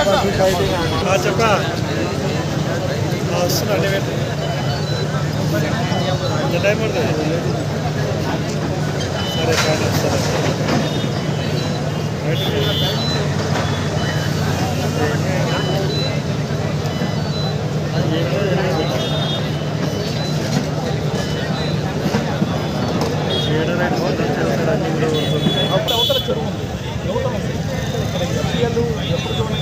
చెప్పా. వస్తున్నా అంటే ఎంత టైం పడుతుంది సరే కానీ సరే అవతల చెరువు ఉంది యువతల ఉంది ఇక్కడ ఎఫ్ఐఎల్ ఎప్పుడు చూడండి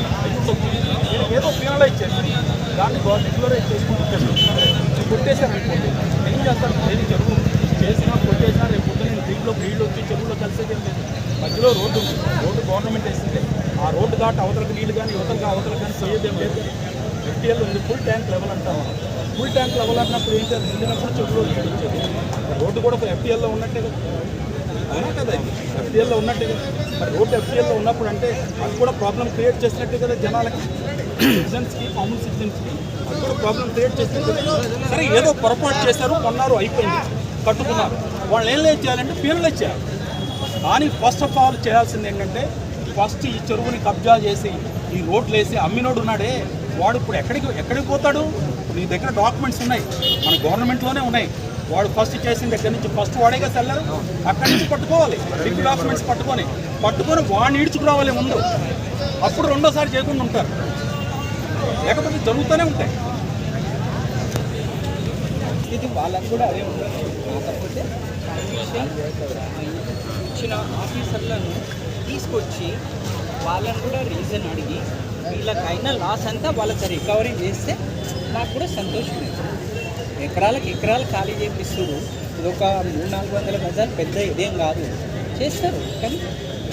వీళ్ళకి ఏదో పీనలైజ్ చేసి దాన్ని రెగ్యులరైజ్ చేసుకుంటున్నాను కొట్టేశారు అనుకోండి. ఏం చేస్తారు? నేను చెరువు? చేసినా కొట్టేసినా రేపు పొద్దున నేను దీంట్లో నీళ్ళు వచ్చి చెరువులో కలిసేది ఏం లేదు. మధ్యలో రోడ్డు ఉంది. రోడ్డు గవర్నమెంట్ వేసింది. ఆ రోడ్డు దాటి అవతలకి నీళ్ళు కానీ యువతలకు అవతలకి కానీ చేయదేం లేదు. ఎఫ్టీఎల్ ఉంది. ఫుల్ ట్యాంక్ లెవెల్ అంటాం ఫుల్ ట్యాంక్ లెవెల్ అన్నప్పుడు ఏం చేయాలి? నిండినప్పుడు చెరువులో నీళ్ళు వచ్చేది. రోడ్డు కూడా ఎఫ్టీఎల్లో ఉన్నట్టే కదా. అవునా కదా? ఎఫ్టీఎల్లో ఉన్నట్టే కదా. మరి రోడ్డు ఎఫ్టీఎల్లో ఉన్నప్పుడు అంటే అది కూడా ప్రాబ్లం క్రియేట్ చేసినట్టే కదా జనాలకి. సిటిజన్స్కి కామన్ సిటిజన్స్కి అది ప్రాబ్లం క్రియేట్ చేసినట్టే సరే ఏదో పొరపాటు చేశారు కొన్నారు అయిపోయింది. కట్టుకున్నారు. వాళ్ళు ఏం లేదు చేయాలంటే పీనలు చేయాలి కానీ ఫస్ట్ ఆఫ్ ఆల్ చేయాల్సింది ఏంటంటే ఫస్ట్ ఈ చెరువుని కబ్జా చేసి ఈ రోడ్లు వేసి అమ్మినోడు ఉన్నాడే. వాడు ఇప్పుడు ఎక్కడికి ఎక్కడికి పోతాడు? నీ దగ్గర డాక్యుమెంట్స్ ఉన్నాయి. మన గవర్నమెంట్లోనే ఉన్నాయి. వాడు ఫస్ట్ చేసిన దగ్గర నుంచి? ఫస్ట్ వాడేగా సెల్లరు? అక్కడి నుంచి పట్టుకోవాలి. బిగ్ డాక్యుమెంట్స్ పట్టుకొని. పట్టుకొని వాడిని ఈడ్చుకురావాలి ముందు. అప్పుడు రెండోసారి చేయకుండా ఉంటారు. లేకపోతే జరుగుతూనే ఉంటాయి. ఇది వాళ్ళకు కూడా అదే ఉంటుంది. కాకపోతే ఇచ్చిన ఆఫీసర్లను తీసుకొచ్చి వాళ్ళని కూడా రీజన్ అడిగి వీళ్ళకైనా లాస్ అంతా వాళ్ళకి రికవరీ చేస్తే నాకు కూడా సంతోషం ఎకరాలకు ఎకరాలు ఖాళీ చేపిస్తారు ఇది ఒక మూడు నాలుగు వందల గజాలు పెద్ద ఇదేం కాదు. చేస్తారు. కానీ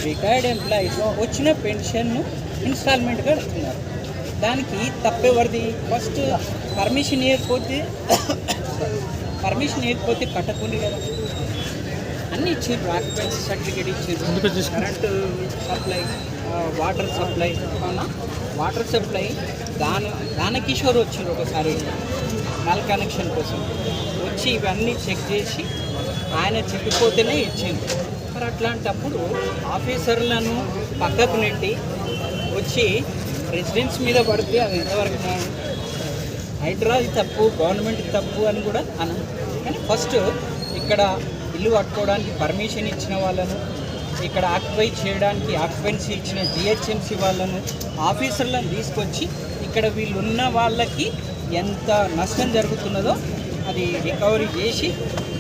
రిటైర్డ్ ఎంప్లాయీస్ వచ్చిన పెన్షన్ను ఇన్స్టాల్మెంట్గా ఇస్తున్నారు. దానికి తప్పెవరిది ఫస్ట్ పర్మిషన్ ఇవ్వకపోతే పర్మిషన్ ఇవ్వకపోతే కట్టకుండా కదా. అన్నీ ఇచ్చారు ఆక్యుపెన్సీ సర్టిఫికేట్ ఇచ్చారు. కరెంటు సప్లై వాటర్ సప్లై అవునా? వాటర్ సప్లై దాన దానకిషోర్ వచ్చారు ఒకసారి నల్ కనెక్షన్ కోసం. వచ్చి ఇవన్నీ చెక్ చేసి ఆయన చెప్పిపోతేనే ఇచ్చింది మరి అట్లాంటప్పుడు ఆఫీసర్లను పక్కకు నెట్టి వచ్చి రెసిడెన్స్ మీద పడితే అది ఎంతవరకు న్యాయం? హైడ్రా ఇది తప్పు గవర్నమెంట్ తప్పు అని కూడా అన కానీ ఫస్ట్ ఇక్కడ ఇల్లు కట్టుకోవడానికి పర్మిషన్ ఇచ్చిన వాళ్ళను ఇక్కడ ఆక్యుపై చేయడానికి ఆక్యుపెన్సీ ఇచ్చిన జిహెచ్ఎంసీ వాళ్ళను ఆఫీసర్లను తీసుకొచ్చి ఇక్కడ వీళ్ళు ఉన్న వాళ్ళకి ఎంత నష్టం జరుగుతున్నదో అది రికవరీ చేసి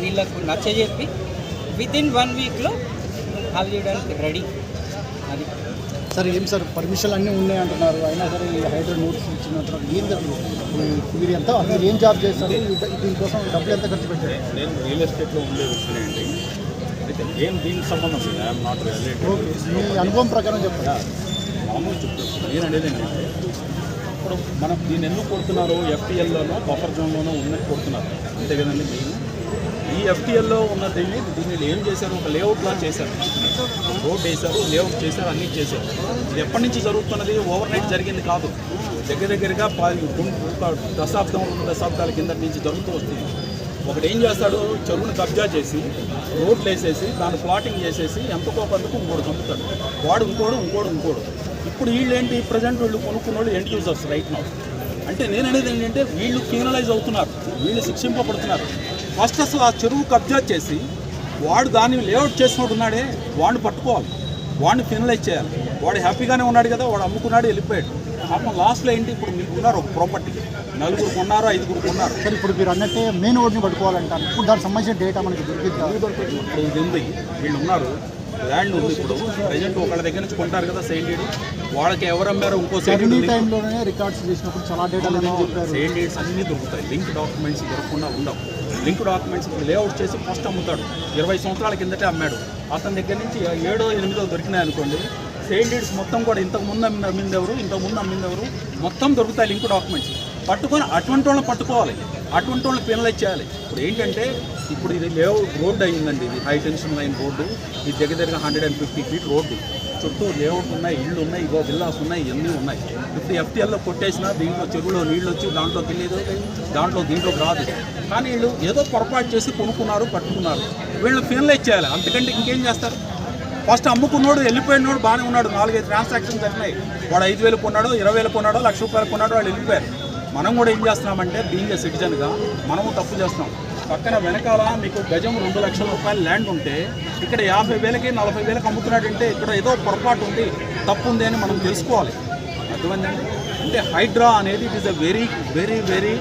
వీళ్ళకు నచ్చజెప్పి విత్ ఇన్ వన్ వీక్లో కాల్ చేయడానికి రెడీ అది సార్ ఏం సార్ పర్మిషన్ అన్నీ ఉన్నాయి అంటున్నారు. అయినా సరే ఈ హైడ్రో నోటీస్ ఇచ్చిన తర్వాత ఏం మీరు ఎంత మీరు ఏం జాబ్ చేస్తారు దీనికోసం డబ్బులు ఎంత ఖర్చు పెట్టారు? నేను రియల్ ఎస్టేట్లో ఉండే వ్యక్తిని అండి. అయితే ఏం దీనికి సంబంధం లేదు. ఐఎమ్ నాట్ మీ అనుభవం ప్రకారం చెప్పండి. మామూలు చెప్తాను నేను అనేది ఏంటంటే ఇప్పుడు మనం దీన్ని ఎందుకు కొడుతున్నారు ఎఫ్టీఎల్లోనో బఫర్ జోన్లోనో ఉన్నట్టు కొడుతున్నారు. అంతే కదండి ఈ ఎఫ్టీఎల్లో ఉన్న దీన్ని దీన్ని ఏం చేశారు? ఒక లేఅవుట్లా చేశారు. రోడ్ వేశారు లేఅవుట్ చేశారు అన్నీ చేశారు. ఇది ఎప్పటి నుంచి జరుగుతున్నది? ఓవర్ నైట్ జరిగింది కాదు. దగ్గర దగ్గరగా దశాబ్దం రెండు దశాబ్దాల కింద నుంచి జరుగుతూ వస్తుంది. ఒకడు ఏం చేస్తాడు? చెరువును కబ్జా చేసి రోడ్లు వేసేసి దాన్ని ప్లాటింగ్ చేసేసి ఎంతకో కొంతకు ఇంకోటి చంపుతాడు. వాడు ఇంకోడు ఇంకోడు ఇంకోడు. ఇప్పుడు వీళ్ళు ఏంటి ప్రజెంట్ వీళ్ళు కొనుక్కున్న వాళ్ళు ఎండ్ యూజర్స్ రైట్ నౌ అంటే నేను అనేది ఏంటంటే వీళ్ళు క్రిమినలైజ్ అవుతున్నారు. వీళ్ళు శిక్షింపబడుతున్నారు. ఫస్ట్ అసలు ఆ చెరువు కబ్జా చేసి వాడు దాన్ని లేఅవుట్ చేసినోడు ఉన్నాడే వాడిని పట్టుకోవాలి. వాడిని ఫినలైజ్ చేయాలి. వాడు హ్యాపీగానే ఉన్నాడు కదా వాడు అమ్ముకున్నాడు వెళ్ళిపోయాడు. పాపం లాస్ట్లో ఏంటి? ఇప్పుడు మీకు ఉన్నారు ఒక ప్రాపర్టీ నలుగురు కొన్నారు ఐదుగురు కొన్నారు? సార్ ఇప్పుడు మీరు అన్నట్టే మెయిన్ రోడ్ని పట్టుకోవాలంటారు. ఇప్పుడు దానికి సంబంధించిన డేటా మనకి ఇప్పుడు ఇది ఉంది. వీళ్ళు ఉన్నారు. ల్యాండ్ ఉంది ఇప్పుడు. ప్రజెంట్ ఒకళ్ళ దగ్గర నుంచి కొంటారు కదా సెయింట్ డీడ్ వాళ్ళకి ఎవరు అమ్మారో? ఇంకో టైంలోనే రికార్డ్స్ చేసినప్పుడు చాలా చెప్పారు. సెయింట్ డీడ్స్ అన్నీ దొరుకుతాయి. లింక్ డాక్యుమెంట్స్ దొరకకుండా ఉండవు. లింక్ డాక్యుమెంట్స్ లేఅవుట్ చేసి ఫస్ట్ అమ్ముతాడు. ఇరవై సంవత్సరాల కిందటే అమ్మాడు. అతని దగ్గర నుంచి ఏడో ఎనిమిదో దొరికినాయి అనుకోండి. సెయింట్ డీడ్స్ మొత్తం కూడా ఇంతకు ముందు అమ్మిన అమ్మింది ఎవరు? ఇంతకు ముందు అమ్మింది ఎవరు? మొత్తం దొరుకుతాయి లింక్ డాక్యుమెంట్స్ పట్టుకొని అటువంటి వాళ్ళని పట్టుకోవాలి. అటువంటి వాళ్ళని పెనలైజ్ చేయాలి. ఇప్పుడు ఏంటంటే ఇప్పుడు ఇది లేవు రోడ్డు అయిందండి ఇది హై టెన్షన్ లైన్ రోడ్డు ఇది దగ్గర దగ్గర hundred and fifty feet road చుట్టూ లేఅవుట్ ఉన్నాయి ఇళ్ళు ఉన్నాయి ఇగో విల్లాస్ ఉన్నాయి ఇవన్నీ ఉన్నాయి. ఇప్పుడు ఎఫ్టీఎల్లో కొట్టేసినా దీంట్లో చెరువులో నీళ్ళు వచ్చి దాంట్లోకి వెళ్ళేది దాంట్లో దీంట్లోకి రాదు. కానీ వీళ్ళు ఏదో పొరపాటు చేసి కొనుక్కున్నారు పట్టుకున్నారు వీళ్ళు ఫినలైజ్ చేయాలి. అంతకంటే ఇంకేం చేస్తారు? ఫస్ట్ అమ్ముకున్నాడు వెళ్ళిపోయినోడు బాగానే ఉన్నాడు. నాలుగైదు ట్రాన్సాక్షన్ జరిగినాయి. వాడు ఐదు వేలు కొన్నాడు ఇరవై వేలు కొన్నాడు లక్ష రూపాయలు కొన్నాడు వాళ్ళు వెళ్ళిపోయారు. మనం కూడా ఏం చేస్తున్నామంటే బీయింగ్ ఏ సిటిజన్గా మనము తప్పు చేస్తున్నాం. పక్కన వెనకాల మీకు గజం రెండు లక్షల రూపాయల ల్యాండ్ ఉంటే ఇక్కడ యాభై వేలకి నలభై వేలకు అమ్ముతున్నాడంటే ఇక్కడ ఏదో పొరపాటు ఉంది తప్పు ఉంది అని మనం తెలుసుకోవాలి. అర్థమైందండి? అంటే హైడ్రా అనేది it is a very very very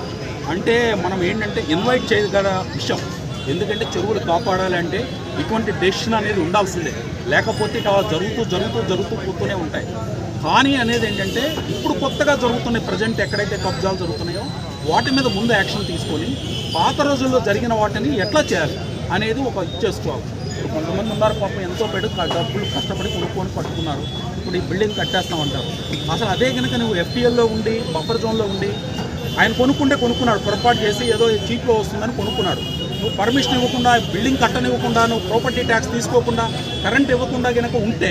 అంటే మనం ఏంటంటే ఇన్వైట్ చేయగల విషయం. ఎందుకంటే చెరువులు కాపాడాలి అంటే ఇటువంటి డెసిషన్ అనేది ఉండాల్సిందే. లేకపోతే ఇక అలా జరుగుతూ జరుగుతూ జరుగుతూ పోతూనే ఉంటాయి. హాని అనేది ఏంటంటే ఇప్పుడు కొత్తగా జరుగుతున్నాయి ప్రజెంట్ ఎక్కడైతే కబ్జాలు జరుగుతున్నాయో వాటి మీద ముందు యాక్షన్ తీసుకొని పాత రోజుల్లో జరిగిన వాటిని ఎట్లా చేయాలి అనేది ఒక ఇది చేసుకోవాలి ఇప్పుడు కొంతమంది ఉన్నారు పాపం ఎంతో పెడు డబ్బులు కష్టపడి కొనుక్కొని పట్టుకున్నారు. ఇప్పుడు ఈ బిల్డింగ్ కట్టేస్తామంటారు. అసలు అదే కనుక నువ్వు ఎఫ్టీఎల్లో ఉండి బఫర్ జోన్లో ఉండి ఆయన కొనుక్కుంటే కొనుక్కున్నాడు పొరపాటు చేసి ఏదో చీప్లో వస్తుందని కొనుక్కున్నాడు. నువ్వు పర్మిషన్ ఇవ్వకుండా బిల్డింగ్ కట్టనివ్వకుండా నువ్వు ప్రాపర్టీ ట్యాక్స్ తీసుకోకుండా కరెంట్ ఇవ్వకుండా కనుక ఉంటే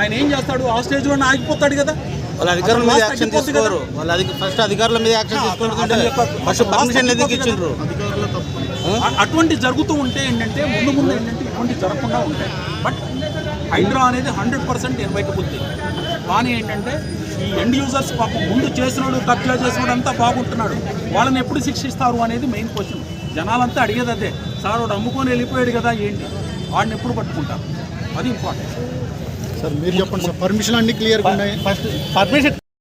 ఆయన ఏం చేస్తాడు? ఆ స్టేజ్లోనే ఆగిపోతాడు కదా. వాళ్ళ అధికారుల మీద యాక్షన్ తీసుకోరు. వాళ్ళ ఫస్ట్ అధికారుల మీద యాక్షన్ ఫస్ట్ పర్మిషన్ ఎందుకు ఇచ్చిండ్రు? అటువంటి జరుగుతూ ఉంటే ఏంటంటే ముందు ముందు ఏంటంటే ఇటువంటి జరగకుండా ఉంటాయి బట్ హైడ్రా అనేది హండ్రెడ్ పర్సెంట్ ఇన్వైటబుల్ థింగ్ కానీ ఏంటంటే ఈ ఎండ్ యూజర్స్ పాపం ముందు చేసినోడు కబ్జా చేసినోడు అంతా బాగుంటున్నాడు. వాళ్ళని ఎప్పుడు శిక్షిస్తారు అనేది మెయిన్ క్వశ్చన్ జనాలంతా అడిగేది అదే సార్ వాడు అమ్ముకొని వెళ్ళిపోయాడు కదా ఏంటి? వాడిని ఎప్పుడు పట్టుకుంటారు. అది ఇంపార్టెంట్ సార్ మీరు చెప్పండి సార్ పర్మిషన్ అన్ని క్లియర్గా ఉన్నాయి. First permission